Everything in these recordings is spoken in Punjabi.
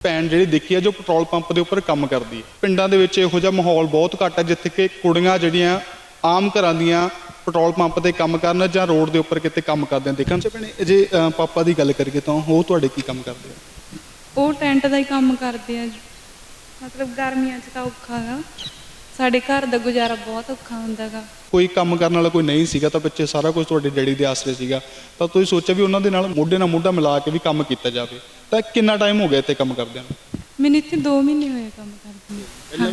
ਭੈਣ ਜਿਹੜੀ ਦੇਖੀ ਹੈ ਜੋ ਪੈਟਰੋਲ ਪੰਪ ਦੇ ਉੱਪਰ ਕੰਮ ਕਰਦੀ ਹੈ ਪਿੰਡਾਂ ਦੇ ਵਿੱਚ ਇਹੋ ਜਿਹਾ ਮਾਹੌਲ ਬਹੁਤ ਘੱਟ ਹੈ ਜਿੱਥੇ ਕਿ ਕੁੜੀਆਂ ਜਿਹੜੀਆਂ ਆਮ ਘਰਾਂ ਦੀਆਂ ਪੈਟਰੋਲ ਪੰਪ ਤੇ ਕੰਮ ਕਰਨ ਜਾਂ ਰੋਡ ਦੇ ਉੱਪਰ ਕਿਤੇ ਕੰਮ ਕਰਦੇ ਦੇਖਣ। ਚ ਭੈਣੇ ਜੇ ਅ, ਪਾਪਾ ਦੀ ਗੱਲ ਕਰੀਏ ਤਾਂ ਉਹ ਤੁਹਾਡੇ ਕੀ ਕੰਮ ਕਰਦੇ ਆ? ਉਹ ਟੈਂਟ ਦਾ ਹੀ ਕੰਮ ਕਰਦੇ ਆ ਜੀ। ਮਤਲਬ ਗਰਮੀਆਂ 'ਚ ਤਾਂ ਔਖਾ ਗਾ ਸਾਡੇ ਘਰ ਦਾ ਗੁਜ਼ਾਰਾ ਬਹੁਤ ਔਖਾ ਹੁੰਦਾ ਗਾ। ਕੋਈ ਕੰਮ ਕਰਨ ਵਾਲਾ ਕੋਈ ਨਹੀਂ ਸੀਗਾ ਤਾਂ ਬੱਚੇ ਸਾਰਾ ਕੁਝ ਤੁਹਾਡੇ ਡੈਡੀ ਦੇ ਆਸਰੇ ਸੀਗਾ। ਤਾਂ ਤੁਸੀਂ ਸੋਚਿਆ ਵੀ ਉਹਨਾਂ ਦੇ ਨਾਲ ਮੋਢੇ ਨਾਲ ਮੋਢਾ ਮਿਲਾ ਕੇ ਵੀ ਕੰਮ ਕੀਤਾ ਜਾਵੇ। ਤਾਂ ਕਿੰਨਾ ਟਾਈਮ ਹੋ ਗਿਆ ਇੱਥੇ ਕੰਮ ਕਰਦਿਆਂ ਨੂੰ? ਮੈਨੂੰ ਇੱਥੇ 2 ਮਹੀਨੇ ਹੋਏ ਕੰਮ ਕਰਦੀ ਨੂੰ।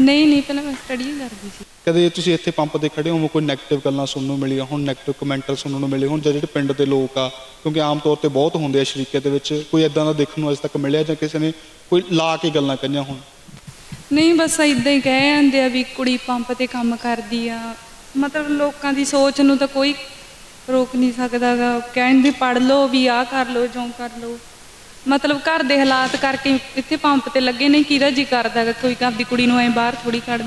ਨਹੀਂ ਨਹੀਂ ਪਹਿਲਾਂ ਮੈਂ ਸਟੱਡੀ ਕਰਦੀ ਸੀ। ਕਦੇ ਤੁਸੀਂ ਇੱਥੇ ਪੰਪ ਤੇ ਖੜੇ ਹੋ ਕੋਈ 네ਗੇਟਿਵ ਗੱਲਾਂ ਸੁਣਨ ਨੂੰ ਮਿਲੀਆਂ? ਹੁਣ 네ਗੇਟਿਵ ਕਮੈਂਟਰ ਸੁਣਨ ਨੂੰ ਮਿਲੇ। ਹੁਣ ਜਾਂ ਜਿਹੜੇ ਪਿੰਡ ਦੇ ਲੋਕ ਆ ਕਿਉਂਕਿ ਆਮ ਤੌਰ ਤੇ ਬਹੁਤ ਹੁੰਦੇ ਆ ਸ਼ਰੀਕੇ ਦੇ ਵਿੱਚ ਕੋਈ ਇਦਾਂ ਦਾ ਦੇਖਣ ਨੂੰ ਅਜੇ ਤੱਕ ਮਿਲਿਆ ਜਾਂ ਕਿਸੇ ਨੇ ਕੋਈ ਲਾ ਕੇ ਗੱਲਾਂ ਕਹੀਆਂ ਹੁਣ? ਨਹੀਂ ਬਸ ਇਦਾਂ ਹੀ ਕਹਿ ਜਾਂਦੇ ਆ ਵੀ ਕੁੜੀ ਪੰਪ ਤੇ ਕੰਮ ਕਰਦੀ ਆ। ਮਤਲਬ ਲੋਕਾਂ ਦੀ ਸੋਚ ਨੂੰ ਤਾਂ ਕੋਈ ਰੋਕ ਨਹੀਂ ਸਕਦਾਗਾ ਕਹਿੰਦੇ ਪੜ ਲਓ ਵੀ ਆਹ ਕਰ ਲਓ ਜੋ ਕਰ ਲਓ। ਮਤਲਬ ਘਰ ਦੇ ਹਾਲਾਤ ਕਰਕੇ ਇੱਥੇ ਪੰਪ ਤੇ ਲੱਗੇ ਨਹੀਂ ਕਿਹਦਾ ਜੀ ਕਰਦਾਗਾ ਕੋਈ ਆਪਦੀ ਕੁੜੀ ਨੂੰ ਐ ਬਾਹਰ ਥੋੜੀ ਕੱਢ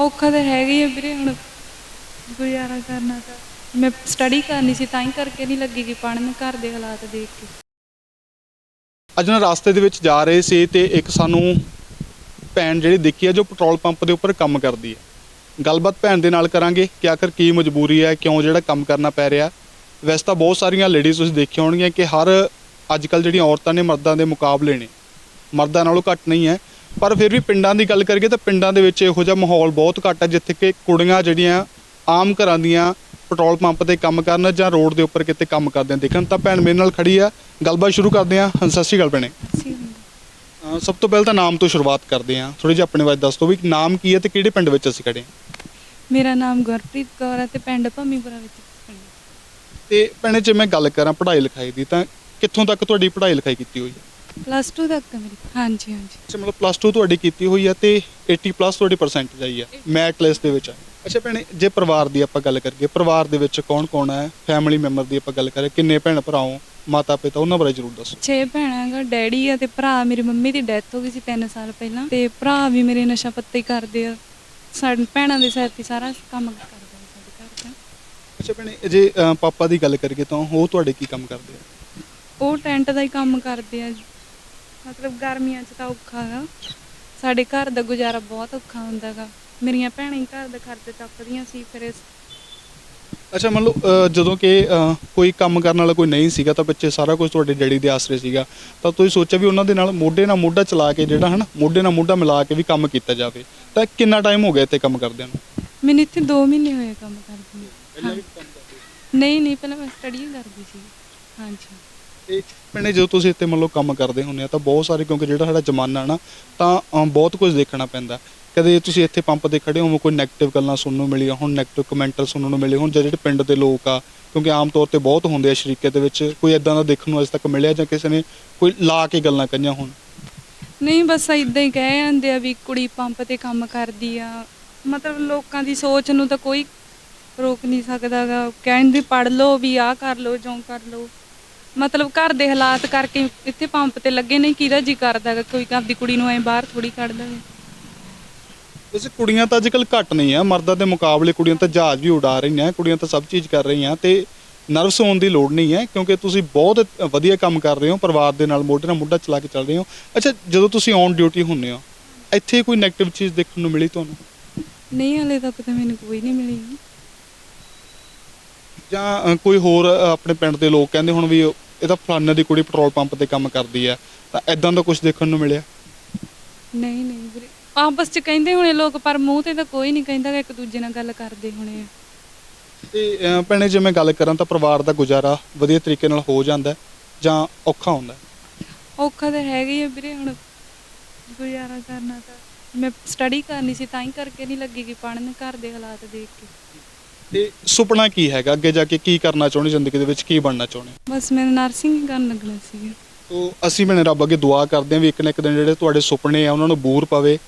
ਔਖਾ ਤਾਂ ਹੈਗਾ ਹੀ ਆ ਵੀਰੇ ਹੁਣ। ਗੁਜ਼ਾਰਾ ਕਰਨਾ ਤਾਂ। ਮੈਂ ਸਟੱਡੀ ਕਰਨੀ ਸੀ, ਤਾਂ ਹੀ ਕਰਕੇ ਨਹੀਂ ਲੱਗੀ ਕਿ ਪੜਨ ਘਰ ਦੇ ਹਾਲਾਤ ਦੇਖ ਕੇ। ਅੱਜ ਨਾ ਰਸਤੇ ਦੇ ਵਿੱਚ ਜਾ ਰਹੇ ਸੀ ਤੇ ਇੱਕ ਸਾਨੂੰ ਭੈਣ ਜਿਹੜੀ ਦੇਖੀ ਹੈ ਜੋ ਪੈਟਰੋਲ ਪੰਪ ਦੇ ਉੱਪਰ ਕੰਮ ਕਰਦੀ ਹੈ ਗੱਲਬਾਤ ਭੈਣ ਦੇ ਨਾਲ ਕਰਾਂਗੇ ਕਿ ਆਖਰ ਕੀ ਮਜਬੂਰੀ ਹੈ ਕਿਉਂ ਜਿਹੜਾ ਕੰਮ ਕਰਨਾ ਪੈ ਰਿਹਾ। ਵੈਸੇ ਤਾਂ ਬਹੁਤ ਸਾਰੀਆਂ ਲੇਡੀਜ਼ ਤੁਸੀਂ ਦੇਖੀਆਂ ਹੋਣਗੀਆਂ ਕਿ ਹਰ ਅੱਜ ਕੱਲ ਜਿਹੜੀਆਂ ਔਰਤਾਂ ਨੇ ਮਰਦਾਂ ਦੇ ਮੁਕਾਬਲੇ ਨੇ ਮਰਦਾਂ ਨਾਲੋਂ ਘੱਟ ਨਹੀਂ ਹੈ ਪਰ ਫਿਰ ਵੀ ਪਿੰਡਾਂ ਦੀ ਗੱਲ ਕਰੀਏ ਤਾਂ ਪਿੰਡਾਂ ਦੇ ਵਿੱਚ ਇਹੋ ਜਿਹਾ ਮਾਹੌਲ ਬਹੁਤ ਘੱਟ ਹੈ ਜਿੱਥੇ ਕਿ ਕੁੜੀਆਂ ਜਿਹੜੀਆਂ ਆਮ ਘਰਾਂ ਦੀਆਂ ਪੈਟਰੋਲ ਪੰਪ ਤੇ ਕੰਮ ਕਰਨ ਜਾਂ ਰੋਡ ਦੇ ਉੱਪਰ ਕਿਤੇ ਕੰਮ ਕਰਦੇ ਦੇਖਣ ਤਾਂ ਭੈਣ ਮੇਰੇ ਨਾਲ ਖੜੀ ਆ ਗੱਲਬਾਤ ਸ਼ੁਰੂ ਕਰਦੇ ਆ ਸਤਿ ਸ਼੍ਰੀ ਅਕਾਲ ਭੈਣੇ। ਸਭ ਤੋਂ ਪਹਿਲਾਂ ਤਾਂ ਨਾਮ ਤੋਂ ਸ਼ੁਰੂਆਤ ਕਰਦੇ ਹਾਂ। ਥੋੜੀ ਜਿਹੀ ਆਪਣੇ ਬਾਰੇ ਦੱਸ ਦਿਓ ਵੀ ਨਾਮ ਕੀ ਹੈ ਤੇ ਕਿਹੜੇ ਪਿੰਡ ਵਿੱਚ ਅਸੀਂ ਖੜੇ ਮੇਰਾ ਨਾਮ ਗੁਰਪ੍ਰੀਤ ਕੌਰ ਹੈ ਤੇ ਪਿੰਡ ਭੰਮੀਪੁਰਾ ਵਿੱਚ ਤੇ ਭੈਣੇ ਜੇ ਮੈਂ ਗੱਲ ਕਰਾਂ ਪੜ੍ਹਾਈ ਲਿਖਾਈ ਦੀ ਤਾਂ ਕਿੱਥੋਂ ਤੱਕ ਤੁਹਾਡੀ ਪੜ੍ਹਾਈ ਲਿਖਾਈ ਕੀਤੀ ਹੋਈ ਹੈ? ਪਲੱਸ 2 ਤੱਕ ਮੇਰੀ ਹਾਂਜੀ ਹਾਂਜੀ। ਅੱਛਾ ਮਤਲਬ ਪਲੱਸ 2 ਤੁਹਾਡੀ ਕੀਤੀ ਹੋਈ ਹੈ ਤੇ 80 ਪਲੱਸ ਤੁਹਾਡੀ ਪਰਸੈਂਟੇਜ ਆਈ ਹੈ ਮੈਟ ਲਿਸਟ ਦੇ ਵਿੱਚ ਹੈ ਅੱਛਾ ਭੈਣੇ ਜੇ ਪਰਿਵਾਰ ਦੀ ਆਪਾਂ ਗੱਲ ਕਰੀਏ ਪਰਿਵਾਰ ਦੇ ਵਿੱਚ ਕੌਣ ਕੌਣ ਹੈ? ਫੈਮਿਲੀ ਮੈਂਬਰ ਦੀ ਆਪਾਂ ਗੱਲ ਕਰੀਏ ਕਿੰਨੇ ਭੈਣ ਭਰਾ ਹੋ? ਮਾਤਾ ਪਿਤਾ ਉਹਨਾਂ ਬਾਰੇ ਜ਼ਰੂਰ ਦੱਸੋ। 6 ਭੈਣਾਂ ਗਾ ਡੈਡੀ ਆ ਤੇ ਭਰਾ ਮੇਰੀ ਮੰਮੀ ਦੀ ਡੈਥ ਹੋ ਗਈ ਸੀ 3 ਸਾਲ ਪਹਿਲਾਂ। ਤੇ ਭਰਾ ਵੀ ਮੇਰੇ ਨਸ਼ਾ ਪੱਤੇ ਕਰਦੇ ਆ। ਸਾਡੇ ਭੈਣਾਂ ਦੇ ਸਿਰ ਤੇ ਸਾਰਾ ਕੰਮ ਕਰਦੇ ਆ ਸਾਡੇ ਘਰ ਦਾ। ਅੱਛਾ ਭੈਣੇ ਜੇ ਪਾਪਾ ਦੀ ਗੱਲ ਕਰੀਏ ਤਾਂ ਉਹ ਤੁਹਾਡੇ ਕੀ ਕੰਮ ਕਰਦੇ ਆ? ਉਹ ਟੈਂਟ ਦਾ ਹੀ ਕੰਮ ਕਰਦੇ ਆ ਮਤਲਬ ਗਰਮੀਆਂ 'ਚ ਤਾਂ ਔਖਾ ਗਾ। ਸਾਡੇ ਘਰ ਦਾ ਗੁਜ਼ਾਰਾ ਬਹੁਤ ਔਖਾ ਹੁੰਦਾ ਗਾ। ਮੇਰੀਆਂ ਭੈਣਾਂ ਹੀ ਘਰ ਦਾ ਖਰਚ ਚੱਕਦੀਆਂ ਸੀ ਫਿਰ ਇਸ ਅੱਛਾ ਮੰਨ ਲਓ ਜਦੋਂ ਕਿ ਕੋਈ ਕੰਮ ਕਰਨ ਵਾਲਾ ਕੋਈ ਨਹੀਂ ਸੀਗਾ ਤਾਂ ਬੱਚੇ ਸਾਰਾ ਕੁਝ ਤੁਹਾਡੇ ਡੈਡੀ ਦੇ ਆਸਰੇ ਸੀਗਾ। ਤਾਂ ਤੁਸੀਂ ਸੋਚਿਆ ਵੀ ਉਹਨਾਂ ਦੇ ਨਾਲ ਮੋਢੇ ਨਾਲ ਮੋਢਾ ਚਲਾ ਕੇ ਜਿਹੜਾ ਹਨ ਮੋਢੇ ਨਾਲ ਮੋਢਾ ਮਿਲਾ ਕੇ ਵੀ ਕੰਮ ਕੀਤਾ ਜਾਵੇ। ਤਾਂ ਕਿੰਨਾ ਟਾਈਮ ਹੋ ਗਿਆ ਇੱਥੇ ਕੰਮ ਕਰਦਿਆਂ ਨੂੰ? ਮੈਨੂੰ ਇੱਥੇ 2 ਮਹੀਨੇ ਹੋਏ ਕੰਮ ਕਰਦੀ ਨੂੰ। ਨਹੀਂ ਨਹੀਂ ਪਹਿਲਾਂ ਮੈਂ ਸਟੱਡੀ ਕਰਦੀ ਸੀ। ਹਾਂਜੀ। ਤੇ ਭੈਣੇ ਜਦੋਂ ਤੁਸੀਂ ਇੱਥੇ ਮੰਨ ਲਓ ਕੰਮ ਕਰਦੇ ਹੁੰਦੇ ਆ ਤਾਂ ਬਹੁਤ ਸਾਰੇ ਕਿਉਂਕਿ ਜਿਹੜਾ ਸਾਡਾ ਜ਼ਮਾਨਾ ਨਾ ਤਾਂ ਅਹ, ਬਹੁਤ ਕੁਝ ਦੇਖਣਾ ਪੈਂਦਾ। ਕਦੇ ਤੁਸੀਂ ਇੱਥੇ ਪੰਪ ਤੇ ਖੜੇ ਹੋ ਕੋਈ 네ਗੇਟਿਵ ਗੱਲਾਂ ਸੁਣਨ ਨੂੰ ਮਿਲੀਆਂ ਹੁਣ 네ਗੇਟਿਵ ਕਮੈਂਟਰ ਸੁਣਨ ਨੂੰ ਮਿਲੇ ਹੁਣ ਜਿਹੜੇ ਪਿੰਡ ਦੇ ਲੋਕ ਆ ਕਿਉਂਕਿ ਆਮ ਤੌਰ ਤੇ ਬਹੁਤ ਹੁੰਦੇ ਆ ਸ਼ਰੀਕੇ ਦੇ ਵਿੱਚ ਕੋਈ ਇਦਾਂ ਦਾ ਦੇਖਣ ਨੂੰ ਅਜੇ ਤੱਕ ਮਿਲਿਆ ਜਾਂ ਕਿਸੇ ਨੇ ਕੋਈ ਲਾ ਕੇ ਗੱਲਾਂ ਕਹੀਆਂ ਹੁਣ? ਨਹੀਂ ਬਸ ਇਦਾਂ ਹੀ ਕਹਿ ਜਾਂਦੇ ਆ ਵੀ ਕੁੜੀ ਪੰਪ ਤੇ ਕੰਮ ਕਰਦੀ ਆ। ਮਤਲਬ ਲੋਕਾਂ ਦੀ ਸੋਚ ਨੂੰ ਤਾਂ ਕੋਈ ਰੋਕ ਨਹੀਂ ਸਕਦਾਗਾ ਕਹਿੰਦੇ ਪੜ ਲਓ ਵੀ ਆਹ ਕਰ ਲਓ ਜੋ ਕਰ ਲਓ। ਮਤਲਬ ਘਰ ਦੇ ਹਾਲਾਤ ਕਰਕੇ ਇੱਥੇ ਪੰਪ ਤੇ ਲੱਗੇ ਨਹੀਂ ਕਿਹਦਾ ਜੀ ਕਰਦਾਗਾ ਕੋਈ ਆਪਦੀ ਕੁੜੀ ਨੂੰ ਐ ਬਾਹਰ ਥੋੜੀ ਕੱਢ ਦੇਵੇ ਵੈਸੇ ਕੁੜੀਆਂ ਤਾਂ ਅੱਜਕੱਲ ਘੱਟ ਨਹੀਂ ਆ ਮਰਦਾਂ ਦੇ ਮੁਕਾਬਲੇ ਕੁੜੀਆਂ ਤਾਂ ਜਹਾਜ਼ ਵੀ ਉਡਾ ਰਹੀਆਂ ਕੁੜੀਆਂ ਤਾਂ ਸਭ ਚੀਜ਼ ਕਰ ਰਹੀਆਂ ਤੇ ਨਰਵਸ ਹੋਣ ਦੀ ਲੋੜ ਨਹੀਂ ਹੈ ਕਿਉਂਕਿ ਤੁਸੀਂ ਬਹੁਤ ਵਧੀਆ ਕੰਮ ਕਰ ਰਹੇ ਹੋ ਪਰਿਵਾਰ ਦੇ ਨਾਲ ਮੋਢੇ ਨਾਲ ਮੋਢਾ ਚਲਾ ਕੇ ਚੱਲ ਰਹੇ ਹੋ। ਅੱਛਾ ਜਦੋਂ ਤੁਸੀਂ ਔਨ ਡਿਊਟੀ ਹੁੰਨੇ ਹੋ ਇੱਥੇ ਕੋਈ 네ਗੇਟਿਵ ਚੀਜ਼ ਦੇਖਣ ਨੂੰ ਮਿਲੀ ਤੁਹਾਨੂੰ? ਨਹੀਂ ਹਲੇ ਤੱਕ ਤਾਂ ਮੈਨੂੰ ਕੋਈ ਨਹੀਂ ਮਿਲੀ। ਜਾਂ ਅ, ਕੋਈ ਹੋਰ ਅ, ਆਪਣੇ ਪਿੰਡ ਦੇ ਲੋਕ ਕਹਿੰਦੇ ਹੁਣ ਵੀ ਇਹ ਤਾਂ ਫਲਾਣੇ ਦੀ ਕੁੜੀ ਪੈਟਰੋਲ ਪੰਪ ਤੇ ਕੰਮ ਕਰਦੀ ਹੈ ਤਾਂ ਐਦਾਂ ਦਾ ਕੁਝ ਦੇਖਣ ਨੂੰ ਮਿਲਿਆ? ਨਹੀਂ ਨਹੀਂ ਵੀਰੇ। ਆਪਸ ਚ ਕਹਿੰਦੇ ਹੋਣੇ ਲੋਕ ਪਰ ਮੂੰਹ ਤੇ ਤਾਂ ਕੋਈ ਨਹੀਂ ਕਹਿੰਦਾ ਗਾ, ਇੱਕ ਦੂਜੇ ਨਾਲ ਗੱਲ ਕਰਦੇ ਹੋਣੇ ਆ। ਤੇ ਅ, ਭੈਣੇ ਜੇ ਮੈਂ ਗੱਲ ਕਰਾਂ ਤਾਂ ਪਰਿਵਾਰ ਦਾ ਗੁਜ਼ਾਰਾ ਵਧੀਆ ਤਰੀਕੇ ਨਾਲ ਹੋ ਜਾਂਦਾ ਹੈ ਜਾਂ ਔਖਾ ਹੁੰਦਾ ਹੈ? ਔਖਾ ਤਾਂ ਹੈਗਾ ਹੀ ਆ ਵੀਰੇ ਹੁਣ ਗੁਜ਼ਾਰਾ ਕਰਨਾ ਤਾਂ। ਮੈਂ ਸਟੱਡੀ ਕਰਨੀ ਸੀ ਤਾਂ ਹੀ ਕਰਕੇ ਨਹੀਂ ਲੱਗੀ ਕਿ ਪੜਨ ਘਰ ਦੇ ਹਾਲਾਤ ਦੇਖ ਕੇ। ਤੇ ਸੁਪਨਾ ਕੀ ਹੈਗਾ? ਅੱਗੇ ਜਾ ਕੇ ਕੀ ਕਰਨਾ ਚਾਹੁੰਦੇ? ਜ਼ਿੰਦਗੀ ਦੇ ਵਿੱਚ ਕੀ ਬਣਨਾ ਚਾਹੁੰਦੇ? ਬਸ ਮੈਂ ਨਰਸਿੰਗ ਕਰਨ ਲੱਗਣਾ ਸੀ ਤੋ ਅਸੀਂ ਮੈਨੇ ਰੱਬ ਅੱਗੇ ਦੁਆ ਕਰਦੇ ਹਾਂ ਵੀ ਇੱਕ ਨਾ ਇੱਕ ਦਿਨ ਜਿਹੜੇ ਤੁਹਾਡੇ ਸੁਪਨੇ ਆ ਉਹਨਾਂ ਨੂੰ ਬੂਰ ਪਵੇ।